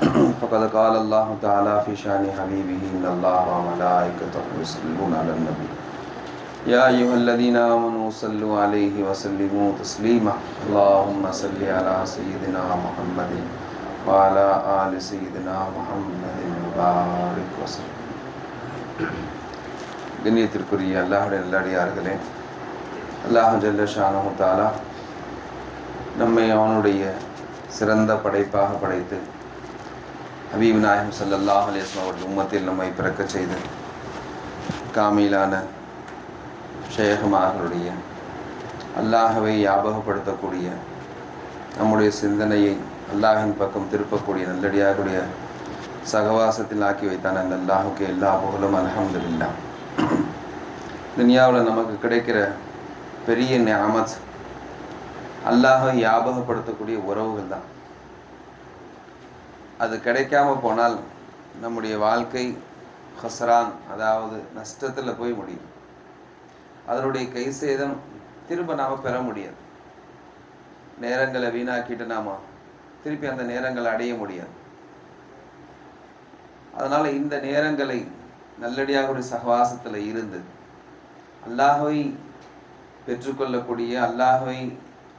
فقد قال الله تعالى في شان حبيبه إن الله وملائكته يصلون على النبي يا أيها الذين آمنوا صلوا عليه وسلموا تسليما اللهم صل على سيدنا محمد وعلى آل سيدنا محمد وبارك وسلم கண்ணியத்திற்குரிய அல்லாஹுடைய நல்லடியார்களே அல்லாஹ் ஜல்ல ஷானஹு தாலா நம்மை அவனுடைய சிறந்த படைப்பாக படைத்து ஹபீப் நாயகம் சல்லாஹ் அலிஸ்லாம் அவர்கள் உம்மத்தில் நம்மை பிறக்கச் செய்து காமிலான ஷேகமார்களுடைய அல்லாஹவை ஞாபகப்படுத்தக்கூடிய நம்முடைய சிந்தனையை அல்லாஹின் பக்கம் திருப்பக்கூடிய நல்லடியாருடைய சகவாசத்தில் ஆக்கி வைத்தான் அந்த அல்லாஹுக்கு எல்லா புகழும் அல்ஹம்துலில்லா. துனியாவில் நமக்கு கிடைக்கிற பெரிய ஞாமத் அல்லாஹை ஞாபகப்படுத்தக்கூடிய உறவுகள் தான். அது கிடைக்காம போனால் நம்முடைய வாழ்க்கை ஹஸ்ரான் அதாவது நஷ்டத்தில் போய் முடியும். அதனுடைய கை சேதம் திரும்ப நாம் பெற முடியாது. நேரங்களை வீணாக்கிட்டு நாம திருப்பி அந்த நேரங்களை அடைய முடியாது. அதனால் இந்த நேரங்களை நல்லடியாகுடைய சகவாசத்தில் இருந்து அல்லாஹை பெற்றுக்கொள்ளக்கூடிய அல்லாஹை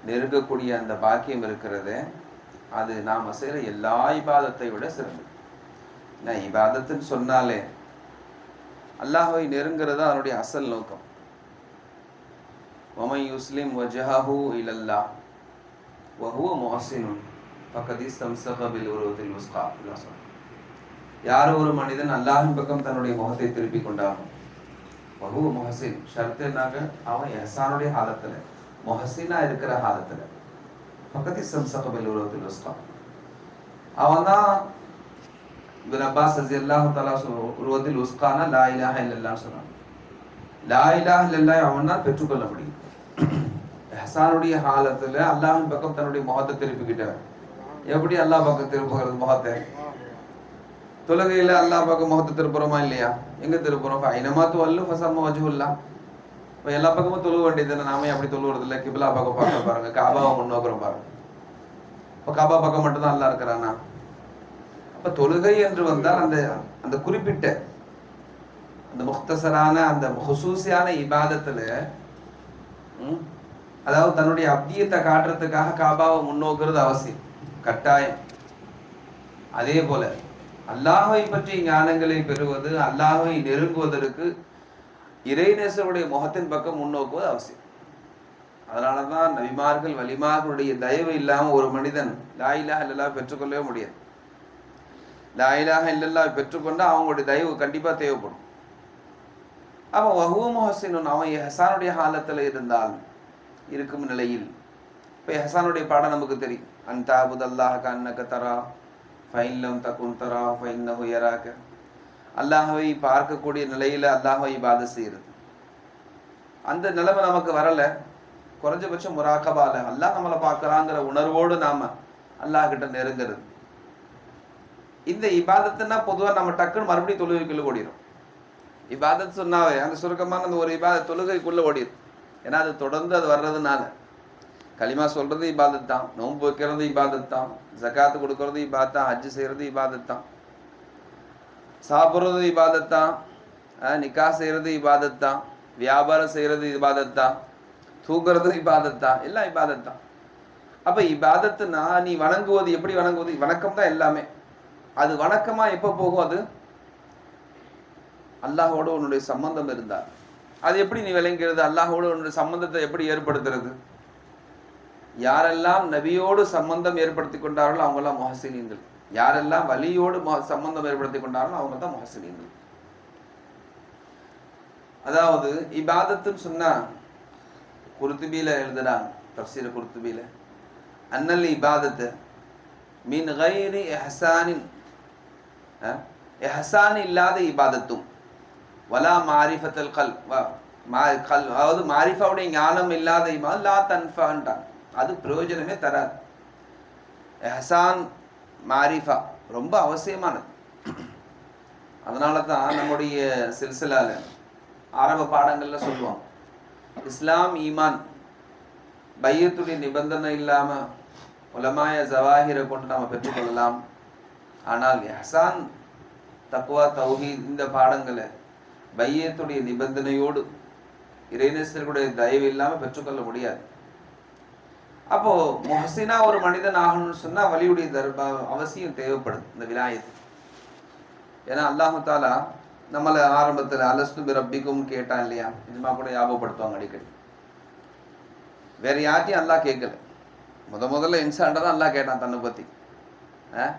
நெருங்கக்கூடிய அந்த பாக்கியம் இருக்கிறதே அது நாம் செய்கிற எல்லா இபாதத்தை விட சிறந்தது. நான் இபாதத்துன்னு சொன்னாலே அல்லாஹை நெருங்கிறது அதனுடைய அசல் நோக்கம். ஒமை யுஸ்லிம் வஜஹு இலல்லா வஹுவ மோசினும் பக்கதி சம்சகபில் உருவத்தில் உஸ்கா யார் ஒரு மனிதன் அல்லாஹின் பக்கம் தன்னுடைய முகத்தை திருப்பி கொண்டாகும் வஹுவ மொஹசின் ஷர்த்துனாக்க அவன் எஹசானுடைய ஹாலத்தில் முஹசினா இருக்கிற ஹாலத்தில் பக்கத்தி சம்சகபில் உருவத்தில் உஸ்கா அவன் தான் இபின் அப்பாஸ் ரசி அல்லாஹு தலா உருவத்தில் உஸ்கானா லா இலாஹ இல்லல்லான்னு சொன்னான் லா இலாஹ இல்லல்லா அவன் தான் பெற்றுக்கொள்ள முடியும் ஹசானுடைய ஹாலத்துல அல்லாஹின் பக்கம் தன்னுடைய முகத்தை திருப்பிக்கிட்டவன் எப்படி அல்லாஹ் பக்கம் திருப்புகிறது முகத்தை தொழுகையில அல்லாஹ் பக்கம் முகத்தை திருப்புறோமா இல்லையா எங்க திருப்புறோம் ஐனமா துவல்லு ஃபசம்ம வஜுல்லா இப்போ எல்லா பக்கமும் தொழுக வேண்டியது நாமே அப்படி தொழுவுறது இல்லை கிபிலா பக்கம் பார்க்க பாருங்க. காபாவை முன்னோக்கிறோம் பாருங்க. இப்போ காபா பக்கம் மட்டும் தான் அல்லா இருக்கிறானா? அப்ப தொழுகை என்று வந்தால் அந்த அந்த குறிப்பிட்ட அந்த முக்தசரான அந்த ஹுசூசியான இபாதத்துல அதாவது தன்னுடைய அப்தியத்தை காட்டுறதுக்காக காபாவை முன்னோக்குறது அவசியம். கட்டாயம். அதே போல அல்லாஹை பற்றி ஞானங்களை பெறுவது அல்லாஹை நெருங்குவதற்கு இறைநேசருடைய முகத்தின் பக்கம் முன்னோக்குவது அவசியம். அதனால தான் நபிமார்கள் வலிமார்களுடைய தயவு இல்லாமல் ஒரு மனிதன் லாயிலாக இல்லல்லா பெற்றுக்கொள்ளவே முடியாது. லாயிலாக இல்லல்லா பெற்றுக்கொண்டால் அவங்களுடைய தயவு கண்டிப்பாக தேவைப்படும். அவன் வஹுவ முஹசின் அவன் ஹசானுடைய காலத்தில் இருந்தால் இருக்கும் நிலையில் இப்போ ஹசானுடைய பாடம் நமக்கு தெரியும். அன் தாபுத் கண்ணக்க தரா ஃபைன்லம் தக்குன் தரா ஃபைன் யராக்க அல்லாஹவை பார்க்கக்கூடிய நிலையில அல்லாஹவை பாத செய்யறது. அந்த நிலைமை நமக்கு வரல. குறைஞ்சபட்சம் முராக்கபால அல்லாஹ் நம்மளை பார்க்கறாங்கிற உணர்வோடு நாம அல்லாஹ் கிட்ட நெருங்கிறது. இந்த இபாதத்துனா பொதுவா நம்ம டக்குன்னு மறுபடியும் தொழுகைக்குள்ள ஓடிடும் இபாதத் சொன்னாவே அந்த சுருக்கமான அந்த ஒரு இபாத தொழுகைக்குள்ள ஓடிடும் ஏன்னா அது தொடர்ந்து அது வர்றதுனால. களிமா சொல்றது இபாதத் தான் நோன்பு வைக்கிறது இபாதத் தான் ஜக்காத்து கொடுக்கறது இபாதத் தான் ஹஜ்ஜு செய்யறது இபாதத் தான். சாப்பிட்றது இபாதத் தான் நிக்கா செய்கிறது இபாதத் தான் வியாபாரம் செய்கிறது இபாதத் தான் இபாதத்தான் இபாதத் தான் எல்லாம் இபாதத் தான் அப்ப இபாதத்துனா நீ வணங்குவது எப்படி வணங்குவது? வணக்கம் தான் எல்லாமே. அது வணக்கமாக எப்போ போகும் அது? அல்லாஹோட உன்னுடைய சம்பந்தம் இருந்தால். அது எப்படி நீ விளங்கிறது அல்லாஹோடு உன்னுடைய சம்பந்தத்தை எப்படி ஏற்படுத்துறது? யாரெல்லாம் நபியோடு சம்பந்தம் ஏற்படுத்தி கொண்டார்களோ அவங்கெல்லாம் மொஹசினீங்கள் யாரெல்லாம் வலியோடு சம்பந்தம் ஏற்படுத்தி கொண்டாலும் அவங்க தான் மொஹசினீங்கள் அதாவது இபாதத்துன்னு சொன்னா குருத்துபியில எழுதுறாங்க தப்சீர குருத்துபியில அன்னல் இபாதத்து மீன் கைரி எஹசானின் எஹசான் இல்லாத இபாதத்தும் வலா மாரிஃபத்தல் கல் கல் அதாவது மாரிஃபாவுடைய ஞானம் இல்லாத ஈமான் லா தன்ஃபான்ட்டான் அது பிரயோஜனமே தராது. எஹசான் மாரிஃபா ரொம்ப அவசியமானது. அதனால தான் நம்முடைய சில்சிலால ஆரம்ப பாடங்கள்ல சொல்லுவோம் இஸ்லாம் ஈமான் பையத்துடைய நிபந்தனை இல்லாம உலமாய ஜவாஹிரை கொண்டு நாம பெற்றுக்கொள்ளலாம் ஆனால் எஹசான் தக்குவா தௌஹீத் இந்த பாடங்களை பையத்துடைய நிபந்தனையோடு இறைநேசர்களுடைய தயவு இல்லாம பெற்றுக்கொள்ள முடியாது. அப்போ முஹசினா ஒரு மனிதன் ஆகணும்னு சொன்னா வலியுடைய தர்பா அவசியம் தேவைப்படுது இந்த விலாயத்து. ஏன்னா அல்லாஹு தாலா நம்மளை ஆரம்பத்துல அலஸ்து பி ரப்பிக்கும் கேட்டான் இல்லையா? இதுமா கூட ஞாபகப்படுத்துவாங்க அடிக்கடி. வேற யார்ட்டையும் அல்லாஹ் கேட்கல. முத முதல்ல இன்சான்ட தான் அல்லாஹ் கேட்டான் தன்னை பத்தி. அஹ்?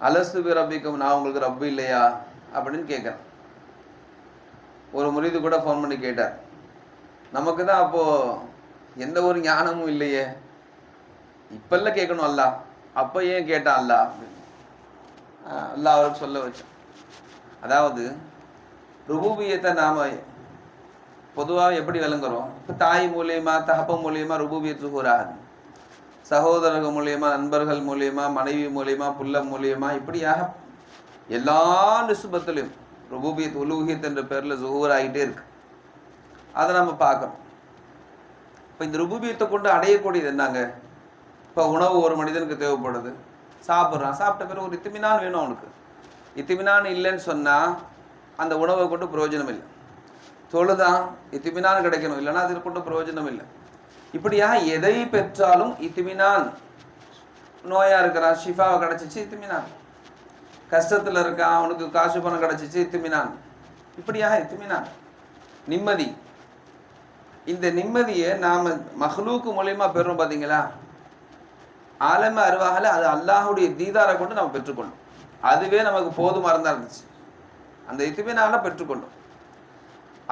அலஸ்து பி ரப்பிக்கும் நான் உங்களுக்கு ரப்பு இல்லையா? அப்படின்னு கேட்குறேன். ஒரு முறிது கூட ஃபோன் பண்ணி கேட்டார். நமக்கு தான் அப்போ எந்த ஒரு ஞானமும் இல்லையே. இப்பல்ல கேட்கணும் அல்லாஹ் அப்போ ஏன் கேட்டான் அல்லாஹ் அப்படின்னு. அல்லாஹ் அவருக்கு சொல்ல வச்சான். அதாவது ருபூபியத்தை நாம பொதுவாக எப்படி விளங்குறோம்? இப்போ தாய் மூலியமா தகப்ப மூலியமா ருபூபியத் கூறாது. சகோதரர்கள் மூலியமா நண்பர்கள் மூலியமா மனைவி மூலியமா புல்ல மூலியமா இப்படியாக எல்லா நிசுபத்திலையும் ருபூபியத் உலூகியத் என்ற பேரில் ஜுஹூர் ஆகிட்டே இருக்கு. அதை நம்ம பார்க்குறோம் இப்போ இந்த ருபூபியத்தை கொண்டு அடையக்கூடியது என்னங்க? இப்போ உணவு ஒரு மனிதனுக்கு தேவைப்படுது. சாப்பிட்றான். சாப்பிட்ட பிறகு ஒரு இத்திமினான் வேணும் அவனுக்கு. இத்திமினான் இல்லைன்னு சொன்னால் அந்த உணவை கொண்டு பிரயோஜனம் இல்லை. தொழுதான் இத்திமினான் கிடைக்கணும். இல்லைன்னா அதில் கொண்டு பிரயோஜனம் இல்லை. இப்படியாக எதை பெற்றாலும் இத்திமினான் நோயாக இருக்கிறான். ஷிஃபாவை கிடச்சிச்சு இத்திமினான். கஷ்டத்தில் இருக்கான். அவனுக்கு காசு பணம் கிடச்சிச்சு இத்திமினான். இப்படியாக இத்திமினான். நிம்மதி. இந்த நிம்மதியை நாம் மஹ்லூக்கு மூலியமா பெறுறோம் பார்த்தீங்களா ஆலம அருவாகல அது அல்லாஹுடைய தீதாரை கொண்டு நம்ம பெற்றுக்கொண்டோம் அதுவே நமக்கு போதுமாக இருந்தா இருந்துச்சு. அந்த இத்துமினால பெற்றுக்கொண்டோம்.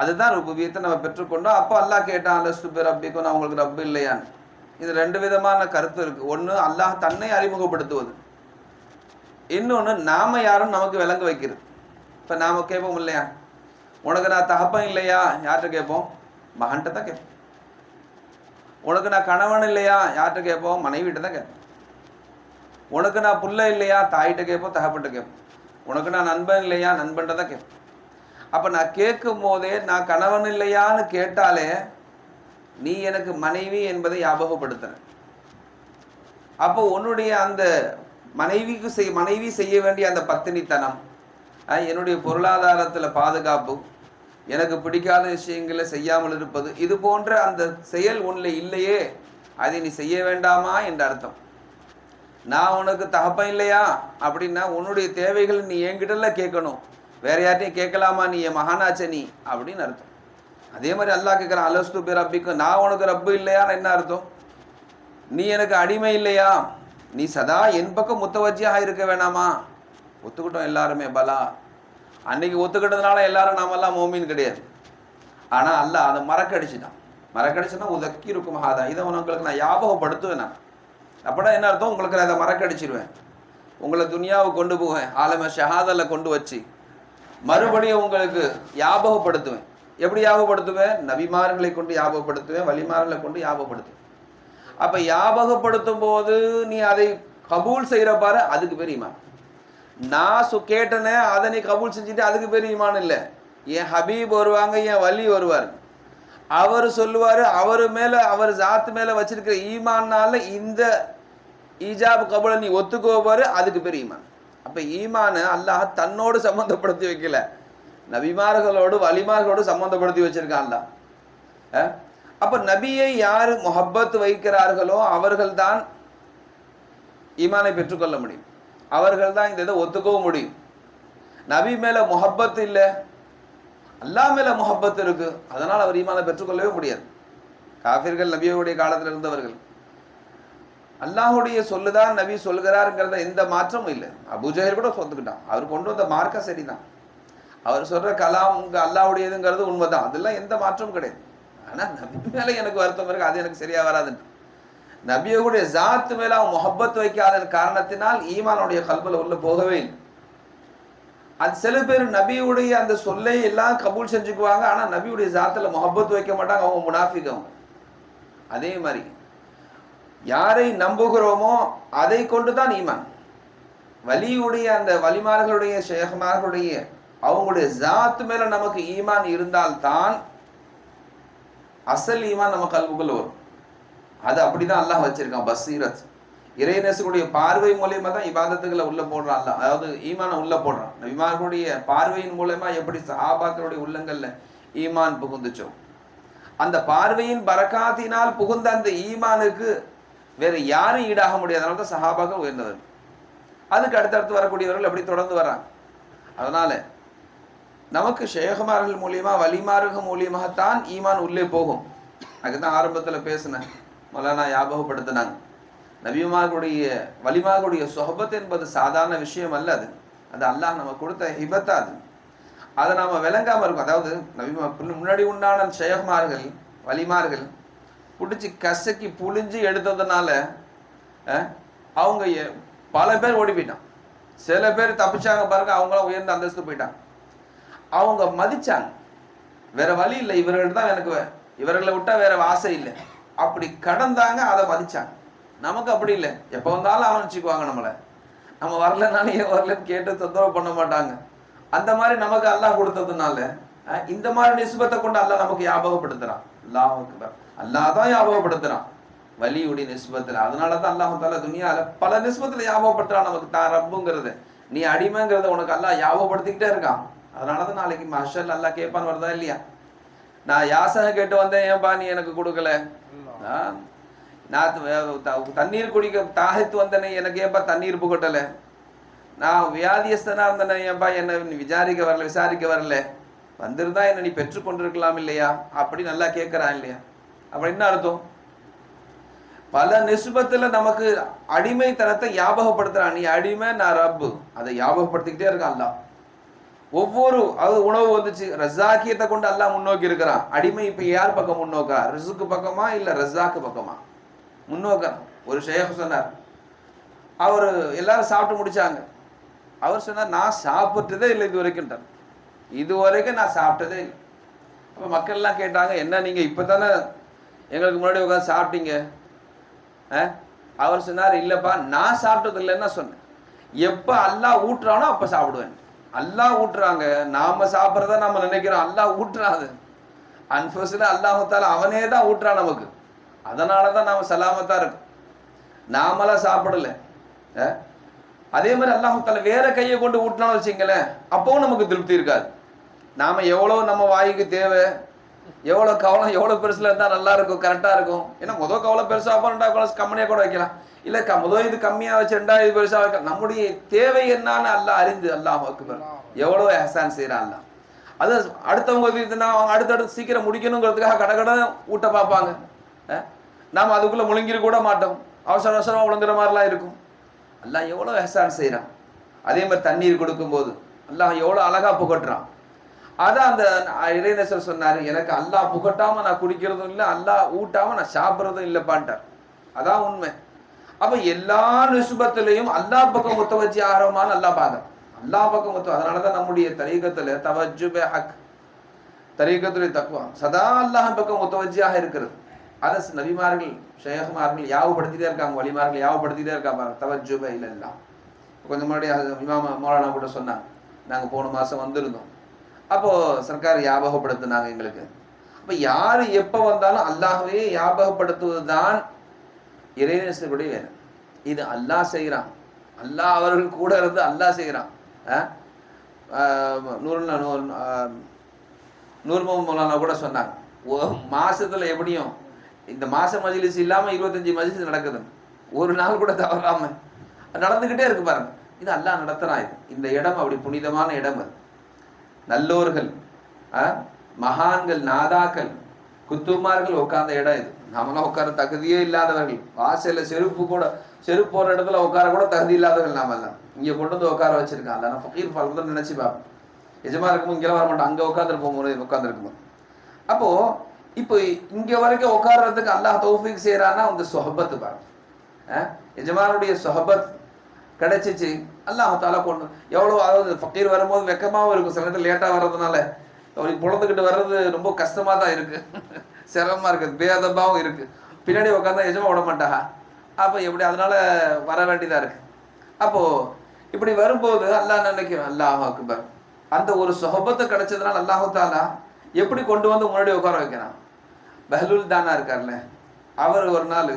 அதுதான் ருபுபியத்தை நம்ம பெற்றுக்கொண்டோம். அப்போ அல்லாஹ் கேட்டான் அல்ல சுபி ரப்பிக்கும் நான் உங்களுக்கு ரப்பு இல்லையான்னு. இது ரெண்டு விதமான கருத்து இருக்குது ஒன்று அல்லாஹ் தன்னை அறிமுகப்படுத்துவது. இன்னொன்று நாம யாரும் நமக்கு விளங்க வைக்கிறது. இப்போ நாம கேட்போம் இல்லையா? உனக்கு நான் தகப்பன் இல்லையா? யார்கிட்ட கேட்போம்? மகன்கிட்ட தான் கேட்போம். உனக்கு நான் கணவன் இல்லையா? யார்கிட்ட கேட்போம்? மனைவிட்ட தான் கேட்போம். உனக்கு நான் புள்ள இல்லையா? தாயிட்ட கேட்போம் தகப்பன்ட்ட கேட்போம். உனக்கு நான் நண்பன் இல்லையா? நண்பன்ட்ட தான் கேட்போம். அப்போ நான் கேட்கும் போதே நான் கணவன் இல்லையான்னு கேட்டாலே நீ எனக்கு மனைவி என்பதை ஞாபகப்படுத்துறேன் அப்போ உன்னுடைய அந்த மனைவிக்கு செய் மனைவி செய்ய வேண்டிய அந்த பத்தினித்தனம் என்னுடைய பொருளாதாரத்தில் பாதுகாப்பு எனக்கு பிடிக்காத விஷயங்களை செய்யாமல் இருப்பது இது போன்ற அந்த செயல் உன்னில் இல்லையே அதை நீ செய்ய வேண்டாமா என்ற அர்த்தம். நான் உனக்கு தகப்பன் இல்லையா? அப்படின்னா உன்னுடைய தேவைகள் நீ என்கிட்டல கேட்கணும். வேற யார்ட்டையும் கேட்கலாமா நீ என் மகானாச்ச நீ? அப்படின்னு அர்த்தம். அதே மாதிரி அல்லாஹ் கேட்குறான் அலஸ்து பேர் ரப்பிக்கும் நான் உனக்கு ரப்பு இல்லையான்னு என்ன அர்த்தம்? நீ எனக்கு அடிமை இல்லையா? நீ சதா என் பக்கம் முத்தவஜியாக இருக்க வேணாமா? ஒத்துக்கிட்டோம் எல்லாருமே பலா அன்னைக்கு ஒத்துக்கிட்டதுனால எல்லாரும் நாமெல்லாம் மோமின் கிடையாது. ஆனால் அல்ல அதை மறக்கடிச்சுட்டான். மறக்கடிச்சுன்னா உதக்கி இருக்கும் ஹாதா. இதை உங்களுக்கு நான் ஞாபகப்படுத்துவேன் நான். அப்படின்னா என்ன அர்த்தம்? உங்களுக்கு நான் இதை மறக்கடிச்சிருவேன். உங்களை துனியாவை கொண்டு போவேன். ஆலம ஷஹாதில் கொண்டு வச்சு. மறுபடியும் உங்களுக்கு ஞாபகப்படுத்துவேன். எப்படி ஞாபகப்படுத்துவேன்? நபிமார்களை கொண்டு ஞாபகப்படுத்துவேன் வழிமார்களை கொண்டு ஞாபகப்படுத்துவேன். அப்போ ஞாபகப்படுத்தும் போது நீ அதை கபூல் செய்யற பாரு அதுக்கு பெரிய ஈமான் நான் சு கேட்டனே அதை நீ கபூல் செஞ்சுட்டு அதுக்கு பேர் ஈமான் இல்லை. என் ஹபீப் வருவாங்க என் வலி வருவார். அவர் சொல்லுவார் அவர் மேலே அவர் ஜாத்து மேலே வச்சிருக்கிற ஈமான்னால இந்த ஈஜாப் கபூலை நீ ஒத்துக்கோவார் அதுக்கு பேர் ஈமான். அப்போ ஈமான அல்லாஹ் தன்னோடு சம்மந்தப்படுத்தி வைக்கல. நபிமார்களோடு வலிமார்களோடு சம்மந்தப்படுத்தி வச்சிருக்கான் அல்லாஹ். அப்போ நபியை யார் முஹப்பத் வைக்கிறார்களோ அவர்கள்தான் ஈமானை பெற்றுக்கொள்ள முடியும். அவர்கள் தான் இந்த இதை ஒத்துக்கவும் முடியும். நபி மேல முஹப்பத் இல்லை. அல்லாஹ் மேல முஹப்பத் இருக்கு. அதனால் அவர் ஈமான பெற்றுக்கொள்ளவே முடியாது. காஃபிர்கள் நபியுடைய காலத்தில் இருந்தவர்கள். அல்லாஹுடைய சொல்லுதான் நபி சொல்கிறாருங்கிறத எந்த மாற்றமும் இல்லை. அபூஜஹர் கூட சொத்துக்கிட்டான். அவர் கொண்டு வந்த மார்க்கம் சரிதான். அவர் சொல்ற கலாம் உங்க அல்லாஹ்வுடையதுங்கிறது உண்மைதான். அதெல்லாம் எந்த மாற்றமும் கிடையாது. ஆனால் நபி மேலே எனக்கு வருத்தம் இருக்கு. அது எனக்கு சரியா வராதுன்னு. நபியுடைய ஜாத்து மேல அவன் முஹப்பத் வைக்காத காரணத்தினால் ஈமானுடைய கல்பல உள்ள போகவே இல்லை. அது சில பேர் நபியுடைய அந்த சொல்லை எல்லாம் கபூல் செஞ்சுக்குவாங்க. ஆனா நபியுடைய ஜாத்துல முகப்பத் வைக்க மாட்டாங்க. அவங்க முனாஃபிக் அதே மாதிரி யாரை நம்புகிறோமோ அதை கொண்டு தான் ஈமான். வலியுடைய அந்த வலிமார்களுடைய ஷேகமார்களுடைய அவங்களுடைய ஜாத்து மேல நமக்கு ஈமான் இருந்தால்தான் அசல் ஈமான் நம்ம கல்வுக்குள்ள வரும். அது அப்படிதான் அல்லாஹ் வச்சிருக்கான் பசீரத். இறைநேசனுடைய பார்வை மூலயமா தான் இபாதத்துகளை உள்ள போடுறான் அல்ல அதாவது ஈமானை உள்ள போடுறான். நபிமார்களுடைய பார்வையின் மூலயமா எப்படி சஹாபாக்களுடைய உள்ளங்கள்ல ஈமான் புகுந்துச்சோ? அந்த பார்வையின் பரக்காத்தினால் புகுந்த அந்த ஈமானுக்கு வேற யாரும் ஈடாக முடியாது. அதனால தான் சஹாபாக்கள் உயர்ந்தவர்கள் அதுக்கு அடுத்தடுத்து வரக்கூடியவர்கள் அப்படி தொடர்ந்து வர்றாங்க அதனால நமக்கு ஷேகமார்கள் மூலியமா வலிமார்கள் மூலியமாகத்தான் ஈமான் உள்ளே போகும். அதுதான் ஆரம்பத்துல பேசினேன். மலானா ஞாபகப்படுத்தினாங்க. நபிமார்களுடைய வலிமார்களுடைய சொஹபத் என்பது சாதாரண விஷயம் அல்ல அது. அது அல்லாஹ் நம்ம கொடுத்த ஹிபத்தா அது. அதை நாம விளங்காமல் இருக்கும். அதாவது நபிமா முன்னாடி உண்டான ஷேகமார்கள் வலிமார்கள் பிடிச்சி கசக்கி புழிஞ்சு எடுத்ததுனால அவங்க பல பேர் ஓடி போயிட்டான் சில பேர் தப்பிச்சாங்க பாருங்க அவங்களாம் உயர்ந்த அந்தஸ்து போயிட்டாங்க. அவங்க மதிச்சாங்க. வேற வழி இல்லை. இவர்கள் தான் எனக்கு இவர்களை விட்டா வேற ஆசை இல்லை. அப்படி கடந்தாங்க அதை மதிச்சாங்க நமக்கு அப்படி இல்லை. எப்போ வந்தாலும் ஆரம்பிச்சுக்குவாங்க நம்மளை. நம்ம வரலனாலும் ஏன் வரலன்னு கேட்டு தொந்தரவு பண்ண மாட்டாங்க. அந்த மாதிரி நமக்கு அல்லாஹ் கொடுத்ததுனால இந்த மாதிரி நிஸ்பத்தை கொண்டு அல்லாஹ் நமக்கு ஞாபகப்படுத்துறான். அல்லாஹ் அல்லாஹ் தான் ஞாபகப்படுத்துறான். வலியுடைய நிஸ்பத்துல. அதனால தான் அல்லாஹ் தால துணியால பல நிஸ்பத்துல ஞாபகப்படுத்துறான் நமக்கு. தான் ரப்புங்கிறது. நீ அடிமைங்கிறத உனக்கு அல்லாஹ் ஞாபகப்படுத்திக்கிட்டே இருக்கான். அதனால தான் நாளைக்கு மஷல் அல்லாஹ் கேட்பான்னு வருதா இல்லையா? நான் யாசகம் கேட்டு வந்தேன் ஏன்பா நீ எனக்கு கொடுக்கல? ஆ? நான் தண்ணீர் குடிக்க தாகத்து வந்தேனே எனக்கு ஏன்பா தண்ணீர் புகட்டல? நான் வியாதியஸ்தனா இருந்தேனே ஏன்பா என்னை நீ விசாரிக்க வரல விசாரிக்க வரல? வந்திருந்தா என்ன நீ பெற்றுக்கொண்டிருக்கலாம் இல்லையா? அப்படி நல்லா கேட்குறான் இல்லையா? அப்படி என்ன அர்த்தம்? பல நிசுபத்தில் நமக்கு அடிமைத்தனத்தை ஞாபகப்படுத்துறான். நீ அடிமை நான் ரப்பு. அதை ஞாபகப்படுத்திக்கிட்டே இருக்கான் அல்லாஹ். ஒவ்வொரு அது உணவு வந்துச்சு. ரஜாக்கியத்தை கொண்டு எல்லாம் முன்னோக்கி இருக்கிறான். அடிமை இப்ப யார் பக்கம் முன்னோக்கா? ரிசுக்கு பக்கமா இல்ல ரஜாக்கு பக்கமா? முன்னோக்கிறான் ஒரு ஷேக் சொன்னார். அவர் எல்லாரும் சாப்பிட்டு முடிச்சாங்க. அவர் சொன்னார் நான் சாப்பிட்டதே இல்லை இது வரைக்கும் இது வரைக்கும் நான் சாப்பிட்டதே இல்லை. அப்போ மக்கள்லாம் கேட்டாங்க என்ன நீங்கள் இப்போ தானே எங்களுக்கு முன்னாடி உட்காந்து சாப்பிட்டீங்க? ஆ? அவர் சொன்னார் இல்லைப்பா நான் சாப்பிட்டது இல்லைன்னு சொன்னேன். எப்போ அல்லா ஊட்டுறானோ அப்போ சாப்பிடுவேன். அல்லாஹ் ஊட்டுறாங்க. நாம சாப்பிட்றத நம்ம நினைக்கிறோம். அல்லாஹ் ஊட்டுறாது. அன்ஃபஸில் அல்லாஹால அவனே தான் ஊட்டுறான் நமக்கு. அதனால தான் நாம் சலாமத்தா இருக்கும். நாமெல்லாம் சாப்பிடல. ஆ? அதே மாதிரி அல்லாஹால வேற கையை கொண்டு ஊட்டினாலும் வச்சுங்களேன் அப்பவும் நமக்கு திருப்தி இருக்காது. நாம எவ்வளோ நம்ம வாய்க்கு தேவை எவ்வளோ கவலம் எவ்வளோ பெருசில் இருந்தா நல்லா இருக்கும் கரெக்டா இருக்கும். ஏன்னா முதல் கவலை பெருசா அப்போ ரெண்டாவது கவலை கம்மியாக கூட வைக்கலாம். இல்ல க முதல் இது கம்மியா வச்சு ரெண்டாவது இது பெருசா வைக்கலாம். நம்முடைய தேவை என்னன்னு எல்லாம் அறிந்து அல்லாஹ் அக்பர். எவ்வளோ எஹசான் செய்யறான் எல்லாம் அது அடுத்தவங்க இதுனா அவங்க அடுத்தடுத்து சீக்கிரம் முடிக்கணுங்கிறதுக்காக கடை கடை ஊட்ட பார்ப்பாங்க. அஹ்? நாம அதுக்குள்ள முழுங்கிட கூட மாட்டோம். அவசர அவசரமாக முழுங்குற மாதிரிலாம் இருக்கும். எல்லாம் எவ்வளோ எஹசான் செய்கிறான் அதே மாதிரி தண்ணீர் கொடுக்கும்போது எல்லாம் எவ்வளோ அழகா புகட்டுறான். அதான் அந்த இறைநேசர் சொன்னாரு எனக்கு அல்லாஹ் புகட்டாம நான் குடிக்கிறதும் இல்லை அல்லாஹ் ஊட்டாம நான் சாப்பிட்றதும் இல்லைப்பான்ட்டார். அதான் உண்மை. அப்ப எல்லா நிசுபத்திலையும் அல்லாஹ் பக்கம் முத்த வச்சு ஆகிறோமான்னு அல்லாஹ் பார்க்க அல்லாஹ் பக்கம் முத்த அதனாலதான் நம்முடைய தரீகத்துல தவஜுபே ஹக். தரீகத்துடைய தக்குவா சதா அல்லாஹ் பக்கம் முத்தவஜியாக இருக்கிறது. அதை நபிமார்கள் ஷேகமார்கள் யாவப்படுத்திட்டே இருக்காங்க வலிமார்கள் யாவப்படுத்திட்டே இருக்காங்க. தவஜுப இல்லல்லாம் கொஞ்சம் முன்னாடி அது இமாம மோலானா கூட சொன்னாங்க. நாங்கள் போன மாசம் வந்திருந்தோம். அப்போ சர்க்கார் ஞாபகப்படுத்தினாங்க எங்களுக்கு. அப்ப யாரு எப்ப வந்தாலும் அல்லாஹவே ஞாபகப்படுத்துவதுதான் இறைநேசருடைய வேலை. இது அல்லாஹ் செய்கிறான் அல்லாஹ் அவர்கள் கூட இருந்து அல்லாஹ் செய்கிறான் நூறு நூறு நூறு மௌலானா கூட சொன்னாங்க. மாசத்துல எப்படியும் இந்த மாச மஜ்லிஸ் இல்லாம இருபத்தஞ்சு மஜ்லிஸ் நடக்குது. ஒரு நாள் கூட தவறாம. நடந்துகிட்டே இருக்கு பாருங்க. இது அல்லாஹ் நடத்துறான் இது. இந்த இடம் அப்படி புனிதமான இடம் அது. நல்லோர்கள் ஆ, மகான்கள் நாதாக்கள் குத்துமார்கள் உட்கார்ந்த இடம் இது. நாமெல்லாம் உட்கார தகுதியே இல்லாதவர்கள். வாசல்ல செருப்பு கூட செருப்பு போற இடத்துல உட்கார கூட தகுதி இல்லாதவர்கள் நாமெல்லாம். இங்க கொண்டு வந்து உட்கார வச்சிருக்கான் அல்ல நான் ஃபகீர் ஃபால் நினைச்சு பார்ப்போம் எஜமா இருக்கும்போது இங்கே வர மாட்டோம் அங்க உட்காந்துருப்போம் உட்காந்துருக்கும்போது அப்போ இப்போ இங்க வரைக்கும் உட்கார்றதுக்கு அல்லாஹ் தௌஃபிக் செய்யறான்னா அந்த சொஹபத்து பாருங்க எஜமானுடைய சொஹபத் கிடைச்சிச்சு. அல்லாஹால கொண்டு எவ்வளோ அதாவது ஃபக்கீர் வரும்போது வெக்கமாகவும் இருக்கும். சில நேரத்தில் லேட்டாக வர்றதுனால. அவர் பொழந்துக்கிட்டு வர்றது ரொம்ப கஷ்டமாக தான் இருக்குது சிரமமாக இருக்குது பேதமாகவும் இருக்குது பின்னாடி உட்காந்தா எஜமா விட மாட்டாங்க அப்போ எப்படி அதனால வர வேண்டியதாக இருக்கு. அப்போ இப்படி வரும்போது அல்லாஹ் நினைக்கும்? அல்லாஹ் அக்பர். அந்த ஒரு சொஹபத்தை கிடைச்சதுனால அல்லாஹு தாலா எப்படி கொண்டு வந்து முன்னாடி உட்கார வைக்கிறான்? பஹலுல் தானா இருக்கார்ல. அவர் ஒரு நாள்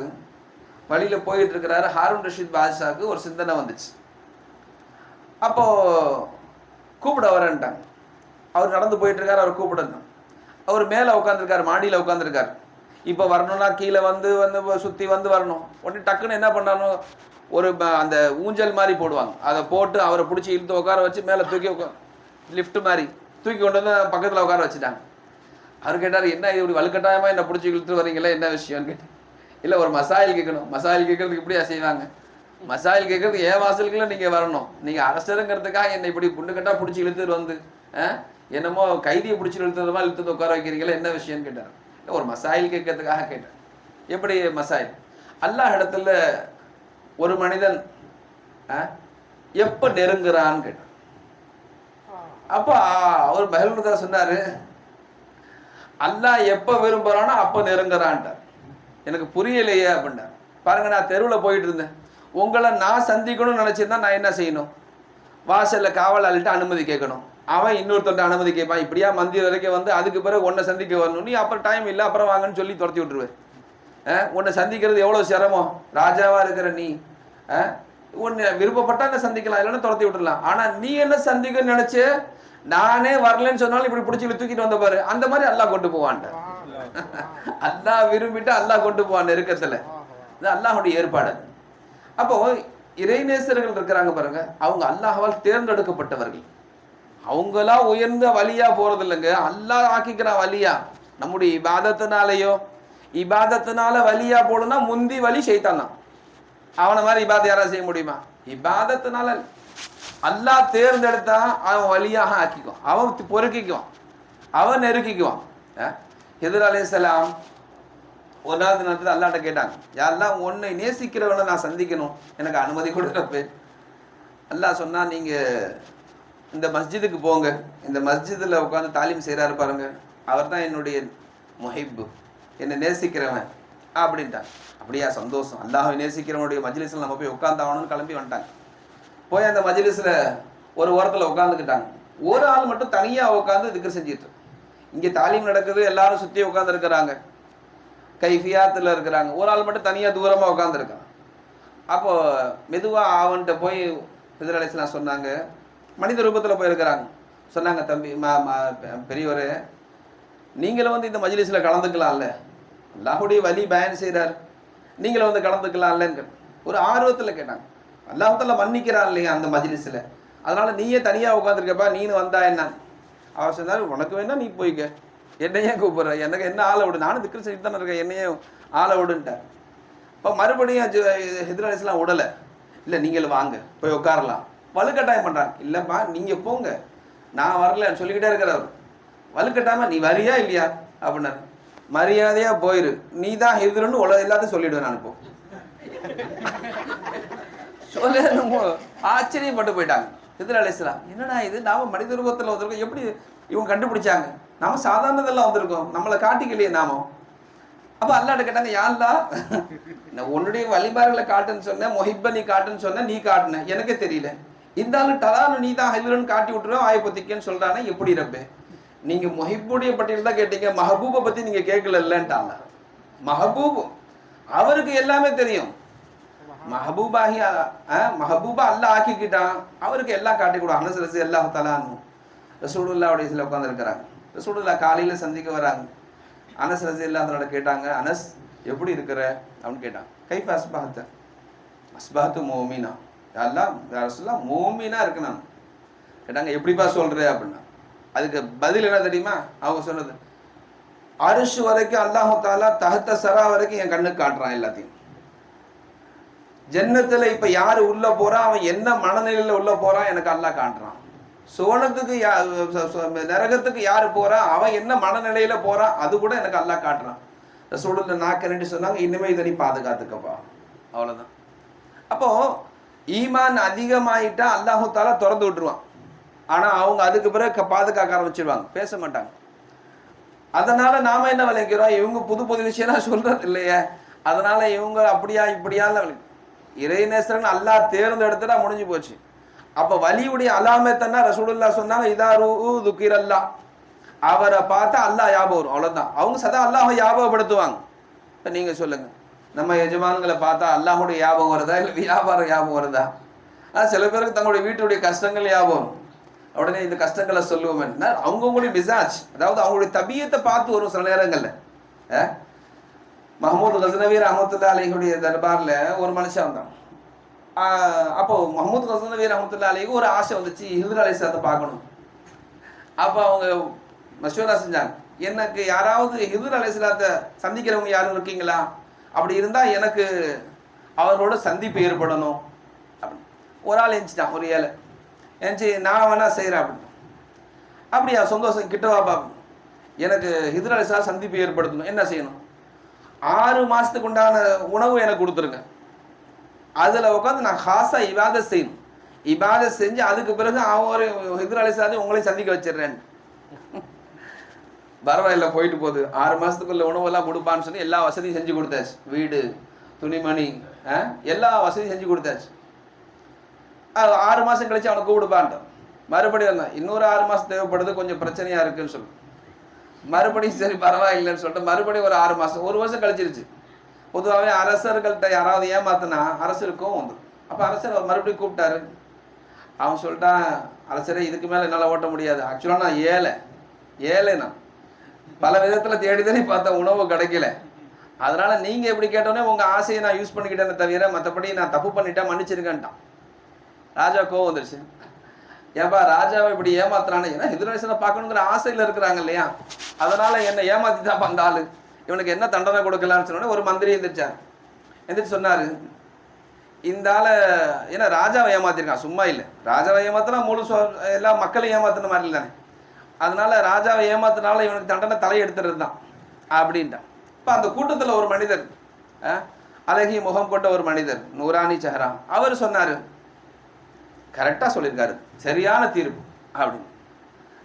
வழியில் போயிட்டு இருக்கிறாரு ஹாரூன் ரஷீத் பாதுஷாவுக்கு ஒரு சிந்தனை வந்துச்சு. அப்போ கூப்பிட வரேன்ட்டாங்க. அவர் நடந்து போயிட்டு இருக்காரு அவர் கூப்பிடணும். அவர் மேலே உட்காந்துருக்காரு மாடியில் உட்காந்துருக்காரு இப்போ வரணும்னா கீழே வந்து வந்து சுற்றி வந்து வரணும். உடனே டக்குன்னு என்ன பண்ணாலும் ஒரு ப- அந்த ஊஞ்சல் மாதிரி போடுவாங்க. அதை போட்டு அவரை பிடிச்சி இழுத்து உட்கார வச்சு மேலே தூக்கி உட்கா லிஃப்ட் மாதிரி தூக்கி கொண்டு வந்து பக்கத்தில் உட்கார வச்சுட்டாங்க. அவர் கேட்டார் என்ன இப்படி வலுக்கட்டாயமாக என்ன பிடிச்சி இழுத்து வரீங்களே என்ன விஷயம்னு கேட்டேன். இல்லை ஒரு மசாயில் கேட்கணும் மசாயில் கேட்கறதுக்கு இப்படியா செய்வாங்க? மசாயில் கேட்கறதுக்கு ஏன் வாசலுக்குள்ள நீங்கள் வரணும்? நீங்கள் அரசருங்கிறதுக்காக என்னை இப்படி புண்ணுக்கட்டா பிடிச்சி இழுத்துட்டு வந்து என்னமோ கைதியை பிடிச்சி இழுத்துறதுமா இழுத்து உட்கார வைக்கிறீங்களா? என்ன விஷயம்னு கேட்டார். இல்லை ஒரு மசாயில் கேட்கறதுக்காக கேட்டேன் எப்படி மசாயில் அல்லாஹ் இடத்துல ஒரு மனிதன் எப்போ எப்ப நெருங்குறான்னு கேட்டான் அப்ப அவர் பஹல்முதா சொன்னாரு அல்லாஹ் எப்ப விரும்புறானோ அப்ப நெருங்குறான்ட்டார். எனக்கு புரியலையே அப்படின்னார். பாருங்க நான் தெருவில் போயிட்டு இருந்தேன். உங்களை நான் சந்திக்கணும்னு நினச்சிருந்தா நான் என்ன செய்யணும்? வாசலில் காவலாளிட்ட அனுமதி கேட்கணும். அவன் இன்னொருத்தன் அனுமதி கேட்பான். இப்படியா மந்திர் வரைக்கும் வந்து அதுக்கு பிறகு உன்னை சந்திக்க வரணும். நீ அப்புறம் டைம் இல்லை அப்புறம் வாங்கன்னு சொல்லி துரத்தி விட்டுருவேன். உன்னை சந்திக்கிறது எவ்வளோ சிரமம்? ராஜாவாக இருக்கிற நீ. உன்னை விருப்பப்பட்டா என்ன சந்திக்கலாம்? இல்லைன்னா துரத்தி விட்டுறலாம். ஆனால் நீ என்ன சந்திக்கணும்னு நினச்சி நானே வரலன்னு சொன்னாலும் இப்படி பிடிச்சி தூக்கிட்டு வந்த பாரு. அந்த மாதிரி எல்லாம் கொண்டு போவான்ட்ட அல்லாஹ் விரும்பிட்டு அல்லாஹ் கொண்டு போவான் நெருக்கத்துல. இது அல்லாஹுடைய ஏற்பாடு. அப்போ இறைநேசர்கள் இருக்கிறாங்க பாருங்க அவங்க அல்லாஹால் தேர்ந்தெடுக்கப்பட்டவர்கள். அவங்களா உயர்ந்த வழியா போறது இல்லைங்க அல்லாஹ் ஆக்கிக்கிறான் வழியா. நம்முடைய இபாதத்தினாலேயோ இபாதத்தினால வழியா போடுனா முந்தி வழி செய்தான் தான். அவனை மாதிரி இபாதை யாராவது செய்ய முடியுமா? இபாதத்தினால அல்லாஹ் தேர்ந்தெடுத்தா அவன் வழியாக ஆக்கிக்குவான். அவன் பொறுக்கிக்குவான். அவன் நெருக்கிக்குவான். எதிர் அலேசலாம் ஒரு நாள் நேரத்தில் அல்லாட்ட கேட்டாங்க. யாரெல்லாம் உன்னை நேசிக்கிறவனை நான் சந்திக்கணும்? எனக்கு அனுமதி கொடுக்குறப்ப அல்லாஹ் சொன்னால் நீங்கள் இந்த மஸ்ஜிதுக்கு போங்க. இந்த மஸ்ஜிதில் உட்காந்து தாலீம் செய்கிறாரு பாருங்க. அவர் தான் என்னுடைய முஹிப்பு. என்னை நேசிக்கிறவன். அப்படின்ட்டாங்க. அப்படியா சந்தோஷம். அல்லாஹை நேசிக்கிறவனுடைய மஜ்லிஸில் நம்ம போய் உட்காந்தாகணும்னு கிளம்பி வந்துட்டாங்க. போய் அந்த மஜ்லிஸில் ஒரு ஓரத்தில் உட்காந்துக்கிட்டாங்க ஒரு ஆள் மட்டும் தனியாக உட்காந்து இதுக்கு செஞ்சிட்டு இங்கே தாலீம் நடக்குது எல்லாரும் சுற்றி உட்காந்துருக்கிறாங்க கைஃபியாத்தில் இருக்கிறாங்க. ஒரு ஆள் மட்டும் தனியாக தூரமாக உட்காந்துருக்கான் அப்போ மெதுவாக அவன்கிட்ட போய் எதிரலைசலாம் சொன்னாங்க. மனித ரூபத்தில் போயிருக்கிறாங்க. சொன்னாங்க தம்பி மா மா நீங்களும் வந்து இந்த மஜ்லிஸில் கலந்துக்கலாம்ல. அல்லாஹுடைய வலி பயன் செய்கிறார் நீங்களும் வந்து கலந்துக்கலாம்லன்னு ஒரு ஆர்வத்தில் கேட்டாங்க. அல்லாஹத்தில் மன்னிக்கிறான் இல்லையா அந்த மஜ்லிஸில்? அதனால நீயே தனியாக உட்காந்துருக்கப்பா நீனு வந்தா என்ன அவர் சொன்னார் உனக்கு வேணா நீ போய்க்க. என்னையே கூப்பிட்ற. எனக்கு என்ன ஆளை விடு? நானும் திக்கிற செஞ்சு தானே இருக்கேன். என்னையே ஆளை விடுன்ட்டார். இப்போ மறுபடியும் ஹித்ராலிஸ்லாம் விடலை இல்லை நீங்கள் வாங்க. போய் உட்காரலாம். வலுக்கட்டாயம் பண்ணுறாங்க இல்லைப்பா நீங்கள் போங்க. நான் வரலன்னு சொல்லிக்கிட்டே இருக்கிறவர் வலுக்கட்டாமல் நீ வரியா இல்லையா? அப்படின்னாரு. மரியாதையாக போயிரு. நீ தான் ஹிதுருன்னு உலக எல்லாத்தையும் சொல்லிவிடுவேன் நான் இப்போ. சொல்ல ஆச்சரியப்பட்டு போயிட்டாங்க. ஹிதுர் அலிஸ்லாம் என்னடா இது? நாம மனித ரூபத்தில் வந்திருக்கோம். எப்படி இவங்க கண்டுபிடிச்சாங்க? நாம சாதாரணதெல்லாம் வந்திருக்கோம். நம்மளை காட்டிக்கலையே நாம. அப்போ அல்லாட்ட கேட்டாங்க யாருடா உன்னுடைய வழிபாடுகளை காட்டுன்னு சொன்னேன் மொஹிப்ப நீ காட்டுன்னு சொன்ன நீ காட்டுன. எனக்கே தெரியல. இருந்தாலும் ஆளு நீ தான் ஹைலுன்னு காட்டி விட்டுருவோம் ஆயப்பத்திக்கன்னு சொல்றானே? எப்படி ரப்பே? நீங்க மொஹிப்புடைய பட்டியல் தான் கேட்டீங்க. மஹபூபை பத்தி நீங்க கேட்கல இல்லைன்ட்டாங்க. மஹபூப். அவருக்கு எல்லாமே தெரியும். மஹபூபாகி மஹபூபா அல்லாஹ் ஆக்கிக்கிட்டான் அவருக்கு எல்லாம் காட்டி கொடு அனசரசு எல்லாம் தலான்னு ரசூலுல்லாவுடைய சில உட்காந்துருக்கிறாங்க ரசூடுல்லா காலையில் சந்திக்க வராங்க அனஸ் ரசி இல்லாதனோட கேட்டாங்க அனஸ் எப்படி இருக்கிற அப்படின்னு கேட்டான் கைஃப் அஸ்பாத்த அஸ்பாத்து மோமினா எல்லாம் ரசூல்லா மோமினா இருக்கு நான் கேட்டாங்க எப்படிப்பா சொல்ற அப்படின்னா அதுக்கு பதில் என்ன தெரியுமா அவங்க சொன்னது அரிசு வரைக்கும் அல்லாஹு தாலா தஹத்த சரா வரைக்கும் என் கண்ணுக்கு காட்டுறான் எல்லாத்தையும் ஜன்னத்துல இப்போ யார் உள்ள போறான் அவன் என்ன மனநிலையில் உள்ள போறான் எனக்கு அல்லாஹ் காட்டுறான் சுவனத்துக்கு யா நரகத்துக்கு யார் போறா? அவன் என்ன மனநிலையில் போறான் அது கூட எனக்கு அல்லாஹ் காட்டுறான் சூழலில் நாக்கரண்டி சொன்னாங்க இன்னுமே இதை நீ பாதுகாத்துக்கப்பா. அவ்வளோதான் அப்போ ஈமான் அதிகமாயிட்டா அல்லாஹு தாலா திறந்து விட்டுருவான். ஆனால் அவங்க அதுக்கு பிறகு பாதுகாக்க ஆரம்பிச்சிடுவாங்க பேச மாட்டாங்க. அதனால நாம என்ன விளைக்கிறோம்? இவங்க புது புது விஷயம்லாம் சொல்றது இல்லையே. அதனால இவங்க அப்படியா இப்படியா இறைநேசரன் அல்லாஹ் தேர்ந்தெடுத்துட்டா முடிஞ்சு போச்சு. அப்போ வலியுடைய அலாமத்தன்னா ரசூலுல்லா சொன்னாங்க இதா ரூ துக்கிரல்லா. அவரை பார்த்தா அல்லாஹ் ஞாபகம் வரும். அவ்வளோதான் அவங்க சதா அல்லாஹை ஞாபகப்படுத்துவாங்க. இப்போ நீங்கள் சொல்லுங்க. நம்ம எஜமான்களை பார்த்தா அல்லாஹுடைய ஞாபகம் வருதா? இல்லை வியாபாரம் ஞாபகம் வருதா? ஆனால் சில பேருக்கு தங்களுடைய வீட்டுடைய கஷ்டங்கள் ஞாபகம் உடனே இந்த கஷ்டங்களை சொல்லுவோம். அவங்கவுங்களுடைய மிசாஜ் அதாவது அவங்களுடைய தபியத்தை பார்த்து வரும் சில நேரங்களில். ஆ? மஹமூது கசனவி ரஹமத்துல்லா அலிஹுடைய தர்பாரில் ஒரு மனுஷன் வந்தான். அப்போ மஹமூத் கசனவி ரஹமத்துல்லா அலிக்கு ஒரு ஆசை வந்துச்சு ஹில்ர் அலிசாத்தை பார்க்கணும். அப்போ அவங்க மஷூரா செஞ்சாங்க. எனக்கு யாராவது ஹிந்துர் அலி சலாத்தை சந்திக்கிறவங்க யாரும் இருக்கீங்களா? அப்படி இருந்தால் எனக்கு அவர்களோட சந்திப்பு ஏற்படணும். அப்படின்னு ஒரு ஆள் எஞ்சிட்டான் ஒரு ஏழை. எஞ்சி நான் வேணா செய்கிறேன் அப்படின்னு அப்படியா சந்தோஷம் கிட்டவா வா எனக்கு ஹிதுர் அலைசலா சந்திப்பு ஏற்படுத்தணும். என்ன செய்யணும்? ஆறு மாதத்துக்கு உண்டான உணவு எனக்கு கொடுத்துருங்க. அதில் உட்காந்து நான் ஹாஸாக இவாத செய்யணும். இவாத செஞ்சு அதுக்கு பிறகு அவன் ஒரு அலிசாதி உங்களையும் சந்திக்க வச்சிடுறேன். பரவாயில்ல போயிட்டு போகுது. ஆறு மாதத்துக்குள்ள உணவெல்லாம் கொடுப்பான்னு சொல்லி எல்லா வசதியும் செஞ்சு கொடுத்தாச்சு. வீடு துணிமணி ஆ, எல்லா வசதியும் செஞ்சு கொடுத்தாச்சு. அது ஆறு மாதம் கழிச்சு அவனை கூப்பிடுப்பான்ட்டான். மறுபடியும் வந்தான். இன்னொரு ஆறு மாதம் தேவைப்படுது கொஞ்சம் பிரச்சனையாக இருக்குன்னு சொல்லு. மறுபடியும் சரி பரவாயில்லைன்னு சொல்லிட்டு மறுபடியும் ஒரு ஆறு மாதம் ஒரு வருஷம் கழிச்சிருச்சு. பொதுவாகவே அரசர்கள்ட்ட யாராவது ஏமாத்தினா அரசருக்கும் வந்துடும் அப்போ அரசர் அவர் மறுபடியும் கூப்பிட்டாரு. அவன் சொல்லிட்டான் அரசரே இதுக்கு மேலே என்னால் ஓட்ட முடியாது. ஆக்சுவலாக நான் ஏழை. ஏழை நான் பல விதத்தில் தேடி தேடி பார்த்தா உணவு கிடைக்கல. அதனால் நீங்கள் எப்படி கேட்டோன்னே உங்கள் ஆசையை நான் யூஸ் பண்ணிக்கிட்டேனே தவிர மற்றபடி நான் தப்பு பண்ணிட்டேன் மன்னிச்சிருக்கேன்ட்டான் ராஜா கோவம் வந்துருச்சு. ஏன்பா ராஜாவை இப்படி ஏமாத்துறானு? ஏன்னா எதிர்நேசனை பார்க்கணுங்கிற ஆசையில் இருக்கிறாங்க இல்லையா? அதனால என்னை ஏமாத்தி தான் அந்த ஆளு. இவனுக்கு என்ன தண்டனை கொடுக்கலாம்னு சொன்னோடனே ஒரு மந்திரி எந்திரிச்சார் எந்திரிச்சு சொன்னார் இந்த ஆளை ஏன்னா ராஜாவை ஏமாத்திருக்கான் சும்மா இல்லை. ராஜாவை ஏமாத்தினா முழு சொ- எல்லா மக்களையும் ஏமாத்தின மாதிரி இல்லை அதனால ராஜாவை ஏமாத்தினால இவனுக்கு தண்டனை தலையெடுத்துறது தான் அப்படின்ட்டான். இப்போ அந்த கூட்டத்தில் ஒரு மனிதர் அஹ், அழகிய முகம் கொண்ட ஒரு மனிதர் நூராணி சஹரா அவர் சொன்னார் கரெக்டாக சொல்லியிருக்காரு. சரியான தீர்ப்பு. அப்படின்னு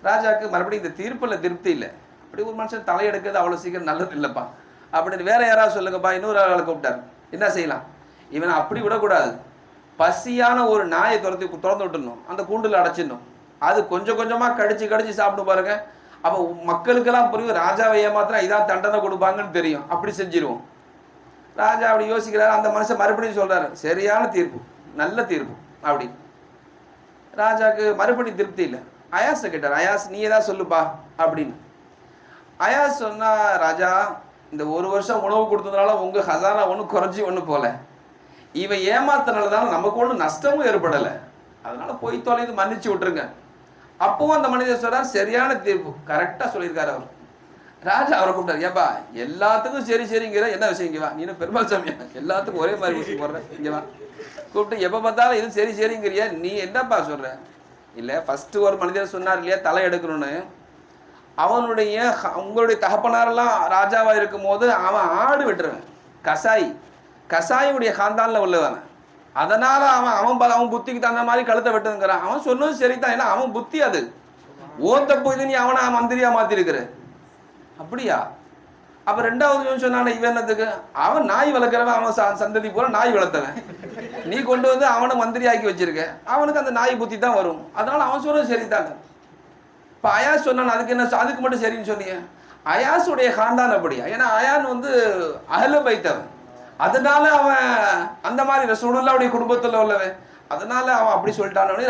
ராஜாவுக்கு மறுபடியும் இந்த தீர்ப்பில் திருப்தி இல்லை. அப்படி ஒரு மனுஷன் தலையெடுக்கிறது அவ்வளோ சீக்கிரம் நல்லது இல்லைப்பா. அப்படின்னு வேற யாராவது சொல்லுங்கப்பா. இன்னொரு ஆளை கூப்பிட்டாரு. என்ன செய்யலாம்? இவனை அப்படி விடக்கூடாது. பசியான ஒரு நாயை துரத்தி திறந்து விட்டுணும் அந்த கூண்டில் அடைச்சிடணும். அது கொஞ்சம் கொஞ்சமாக கடிச்சு கடிச்சு சாப்பிட்டு பாருங்க. அப்போ மக்களுக்கெல்லாம் புரியும். ராஜாவை ஏமாத்திரம் இதான் தண்டனை கொடுப்பாங்கன்னு தெரியும். அப்படி செஞ்சிருவோம். ராஜா அப்படி யோசிக்கிறாரு. அந்த மனுஷன் மறுபடியும் சொல்றாரு. சரியான தீர்ப்பு. நல்ல தீர்ப்பு. அப்படி. ராஜாவுக்கு மறுபடி திருப்தி இல்லை. அயாஸை கேட்டார். அயாஸ் நீ தான் சொல்லுப்பா அப்படின்னு. அயாஸ் சொன்னா ராஜா இந்த ஒரு வருஷம் உணவு கொடுத்ததுனால உங்கள் ஹசானா ஒன்றும் குறைஞ்சி ஒன்றும் போல. இவன் ஏமாத்தினால நமக்கு ஒன்றும் நஷ்டமும் ஏற்படலை. அதனால போய் தொலைந்து மன்னிச்சு விட்டுருங்க. அப்பவும் அந்த மனிதர் சொல்றார் சரியான தீர்ப்பு. கரெக்டாக சொல்லியிருக்காரு அவர். ராஜா அவரை கூப்பிட்டாரு ஏப்பா எல்லாத்துக்கும் சரி சரிங்கிற என்ன விஷயம் இங்கே வா? நீ பெருமாள் சாமியா? எல்லாத்துக்கும் ஒரே மாதிரி விஷயம் போடுற? இங்கே வா. கூப்பிட்டு எப்போ பார்த்தாலும் இது சரி சரிங்கிறியா நீ என்னப்பா சொல்ற? இல்லை ஃபஸ்ட்டு ஒரு மனிதர் சொன்னார் இல்லையா தலை எடுக்கணும்னு. அவனுடைய உங்களுடைய தகப்பனாரெல்லாம் ராஜாவாக இருக்கும் போது அவன் ஆடு வெட்டுறவன் கசாய். கசாயுடைய காந்தானில் உள்ளவன். அதனால அவன் அவன் பல- அவன் புத்திக்கு தகுந்த மாதிரி கழுத்தை வெட்டுங்கிறான் அவன் சொன்னதும் சரி தான் ஏன்னா அவன் புத்தி அது. ஓத்த தப்பு நீ அவனை மந்திரியா மாத்திருக்கிற? அப்படியா? அப்ப ரெண்டாவது சொன்னான இவன் என்னத்துக்கு? அவன் நாய் வளர்க்குறவன் அவன் சந்ததி போல நாய் வளர்த்தவன். நீ கொண்டு வந்து அவனை மந்திரியாக்கி வச்சிருக்க. அவனுக்கு அந்த நாய் புத்தி தான் வரும். அதனால அவன் சொல்றது சரிதாங்க இப்போ அயாஸ் சொன்னான் அதுக்கு என்ன அதுக்கு மட்டும் சரின்னு சொன்னீங்க? அயாஸுடைய காண்டான் அப்படியா ஏன்னா அயான் வந்து அகல பைத்தவன். அதனால அவன் அந்த மாதிரி ரசூலுல்லாவுடைய குடும்பத்தில் உள்ளவன். அதனால அவன் அப்படி சொல்லிட்டான்னு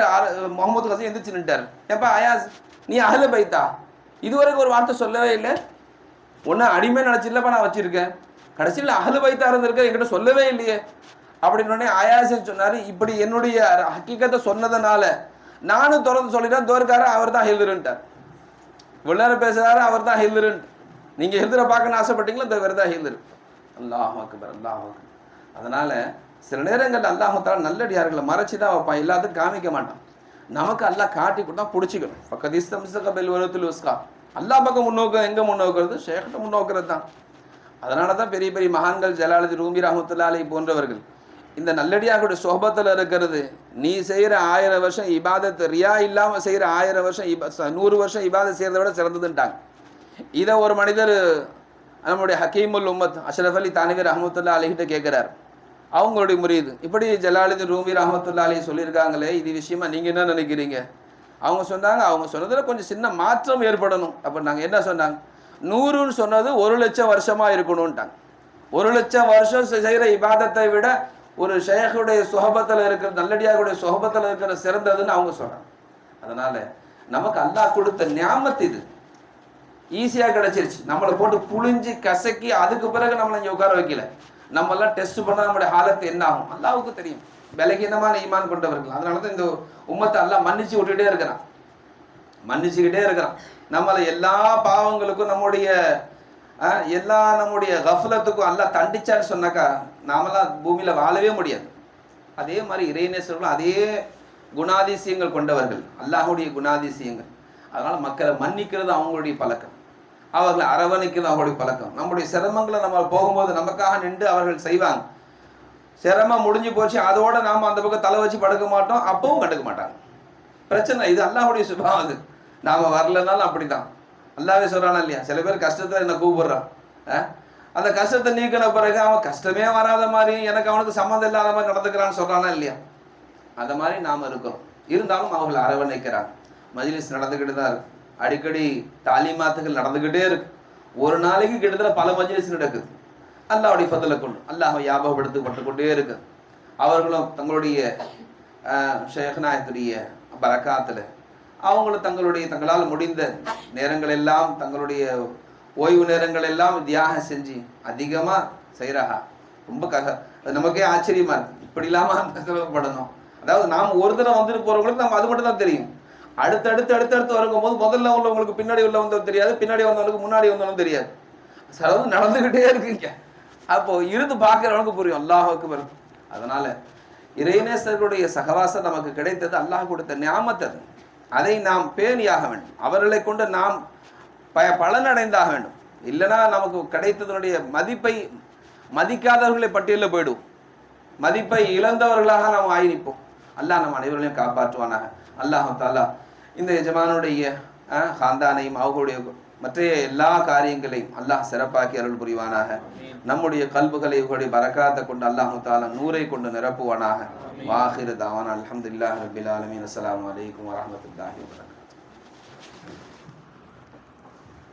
முகமது ஹசன் எந்திரிச்சு நின்ட்டார் ஏப்பா அயாஸ் நீ அகல பைத்தா? இதுவரைக்கும் ஒரு வார்த்தை சொல்லவே இல்லை. ஒன்று அடிமை நினச்சில்லப்பா நான் வச்சிருக்கேன். கடைசியில் அகலு வைத்தா இருந்திருக்க என்கிட்ட சொல்லவே இல்லையே. அப்படின்னு ஆயாசன் சொன்னார் இப்படி என்னுடைய ஹக்கீக்கத்தை சொன்னதுனால நானும் தொடர்ந்து சொல்லிட்டேன் தோற்கார அவர் தான் ஹில்துருன்ட்டார் இவ்வளோ பேசுறாரு அவர் தான் ஹில்துருன்ட்டு நீங்கள் ஹில்துரை பார்க்கணும்னு ஆசைப்பட்டீங்களோ இந்த இவர் தான் ஹில்துரு அல்லாஹ் அக்பர் அல்லாஹ் அக்பர். அதனால சில நேரங்கள்ல அல்லாஹத்தால் நல்லடியார்களை மறைச்சு தான் வைப்பான் எல்லாத்துக்கும் காமிக்க மாட்டான். நமக்கு அல்லாஹ் காட்டி கொடுத்தா பிடிச்சிக்கணும். பக்கத்து இஸ்தம் பெல் வருத்தில் உஸ்கா. அல்லா பக்கம் முன்னோக்கம் எங்கே முன்னோக்கிறது? ஷேக்கிட்ட முன்னோக்கிறது தான் அதனால தான் பெரிய பெரிய மகான்கள் ஜலாலுதி ரூமி ரஹமத்துல்லா போன்றவர்கள். இந்த நல்லடியார்களுடைய சோபத்தில் இருக்கிறது. நீ செய்கிற ஆயிரம் வருஷம் இபாதத் ரியா இல்லாமல் செய்கிற ஆயிரம் வருஷம் இபா நூறு வருஷம் இபாதை செய்கிறத விட சிறந்ததுன்ட்டாங்க. இதை ஒரு மனிதர் நம்முடைய ஹக்கீமுல் உம்மத் அஷ்ரஃப் அலி தானிவர் அஹமத்துல்லா அலிகிட்ட கேட்குறார் அவங்களுடைய முறியுது இப்படி ஜலாலுதீன் ரூமி ரஹமத்துல்லா அலி சொல்லியிருக்காங்களே இது விஷயமா நீங்கள் என்ன நினைக்கிறீங்க? அவங்க சொன்னாங்க அவங்க சொன்னதில் கொஞ்சம் சின்ன மாற்றம் ஏற்படணும். அப்போ நாங்கள் என்ன சொன்னாங்க? நூறுன்னு சொன்னது ஒரு லட்சம் வருஷமாக இருக்கணும்ட்டாங்க. ஒரு லட்சம் வருஷம் செய்கிற இபாதத்தை விட ஒரு ஷேகுடைய சுகபத்தில் இருக்கிற நல்லடியாருடைய சுகபத்தில் இருக்கிற சிறந்ததுன்னு அவங்க சொல்கிறாங்க அதனால் நமக்கு அல்லாஹ் கொடுத்த ஞாபகத்து இது. ஈஸியாக கிடச்சிருச்சு. நம்மளை போட்டு புழிஞ்சு கசக்கி அதுக்கு பிறகு நம்மளை இங்கே உட்கார வைக்கல. நம்மெல்லாம் டெஸ்ட் பண்ணால் நம்மளுடைய ஹாலத்து என்ன ஆகும்? அல்லாவுக்கு தெரியும். பலகீனமான ஈமான் கொண்டவர்கள்? அதனால தான் இந்த உம்மத்தை எல்லாம் மன்னிச்சு விட்டுட்டே இருக்கிறான். மன்னிச்சுக்கிட்டே இருக்கிறான். நம்மளை எல்லா பாவங்களுக்கும் நம்முடைய எல்லா நம்முடைய கஃலத்துக்கும் எல்லாம் தண்டிச்சான்னு சொன்னாக்கா நாமெல்லாம் பூமியில் வாழவே முடியாது. அதே மாதிரி இறைநேசர்களும் அதே குணாதிசயங்கள் கொண்டவர்கள். அல்லாஹுடைய குணாதிசயங்கள். அதனால் மக்களை மன்னிக்கிறது அவங்களுடைய பழக்கம். அவர்களை அரவணைக்கிறது அவங்களுடைய பழக்கம். நம்முடைய சிரமங்களை நம்ம போகும்போது நமக்காக நின்று அவர்கள் செய்வாங்க. சிரமம் முடிஞ்சு போச்சு அதோட நாம அந்த பக்கம் தலை வச்சு படுக்க மாட்டோம் அப்பவும் கண்டுக்க மாட்டாங்க. பிரச்சனை இது அல்லாஹுடைய சுபாவம் அது. நாம வரலனாலும் அப்படிதான். அல்லாவே சொல்றானா இல்லையா? சில பேர் கஷ்டத்தை என்ன கூப்பிடுறான் அந்த கஷ்டத்தை நீக்கின பிறகு அவன் கஷ்டமே வராத மாதிரி எனக்கு அவனுக்கு சம்மந்தம் இல்லாத மாதிரி நடந்துக்கிறான்னு சொல்றானா இல்லையா? அந்த மாதிரி நாம் இருக்கிறோம். இருந்தாலும் அவர்கள் அரவணைக்கிறாங்க. மஜ்லிஸ் நடந்துக்கிட்டு தான் இருக்கு. அடிக்கடி தாலிமாத்துகள் நடந்துக்கிட்டே இருக்கு. ஒரு நாளைக்கு கிட்டத்தட்ட பல மஜ்லிஸ் நடக்குது. அல்லாவுடைய ஃபதலை கொண்டு அல்லாஹ் கொண்டு கொண்டே இருக்கு அவர்களும் தங்களுடைய ஷேகநாயத்துடைய பரக்காத்தில் அவங்களும் தங்களுடைய தங்களால் முடிந்த நேரங்கள் எல்லாம் தங்களுடைய ஓய்வு நேரங்கள் எல்லாம் தியாகம் செஞ்சு அதிகமாக செய்கிறாங்க ரொம்ப கக அது நமக்கே ஆச்சரியமா இருக்கு. இப்படி இல்லாமல் செலவுப்படணும் அதாவது நாம் ஒரு தடவை வந்துட்டு போறவங்களுக்கு நம்ம அது மட்டும் தான் தெரியும். அடுத்தடுத்து அடுத்தடுத்து வரும்போது போது முதல்ல உள்ளவங்களுக்கு பின்னாடி உள்ள தெரியாது பின்னாடி வந்தவங்களுக்கு முன்னாடி வந்தவங்களும் தெரியாது. செலவு நடந்துகிட்டே இருக்குங்க. அப்போ இருந்து பார்க்குறவனுக்கு புரியும். அல்லாஹுக்கு வரும் அதனால இறைநேசர்களுடைய சகவாசம் நமக்கு கிடைத்தது அல்லாஹ் கொடுத்த ஞாபகத்தை அதை. நாம் பேணியாக வேண்டும். அவர்களை கொண்டு நாம் ப பலனடைந்தாக வேண்டும். இல்லைன்னா நமக்கு கிடைத்ததனுடைய மதிப்பை மதிக்காதவர்களை பட்டியலில் போயிடுவோம். மதிப்பை இழந்தவர்களாக நாம் ஆகி நிற்போம். அல்லாஹ் நம் அனைவர்களையும் காப்பாற்றுவானாக. அல்லாஹ் தாலா இந்த எஜமானுடைய ஹாந்தானையும் அவர்களுடைய மற்ற எல்லா காரியங்களையும் அல்லாஹ் சிறப்பாக்கி அருள் புரிவானாக. நம்முடைய கல்புகளை இவர்களுடைய பரக்காத்தை கொண்டு அல்லாஹு தாலா நூரை கொண்டு நிரப்புவானாக. வாஹிரு தாவான் அல்ஹம்துலில்லாஹி ரபில் ஆலமீன். அஸ்ஸலாமு அலைக்கும் வரஹ்மத்துல்லாஹி வபரகாத்துஹு.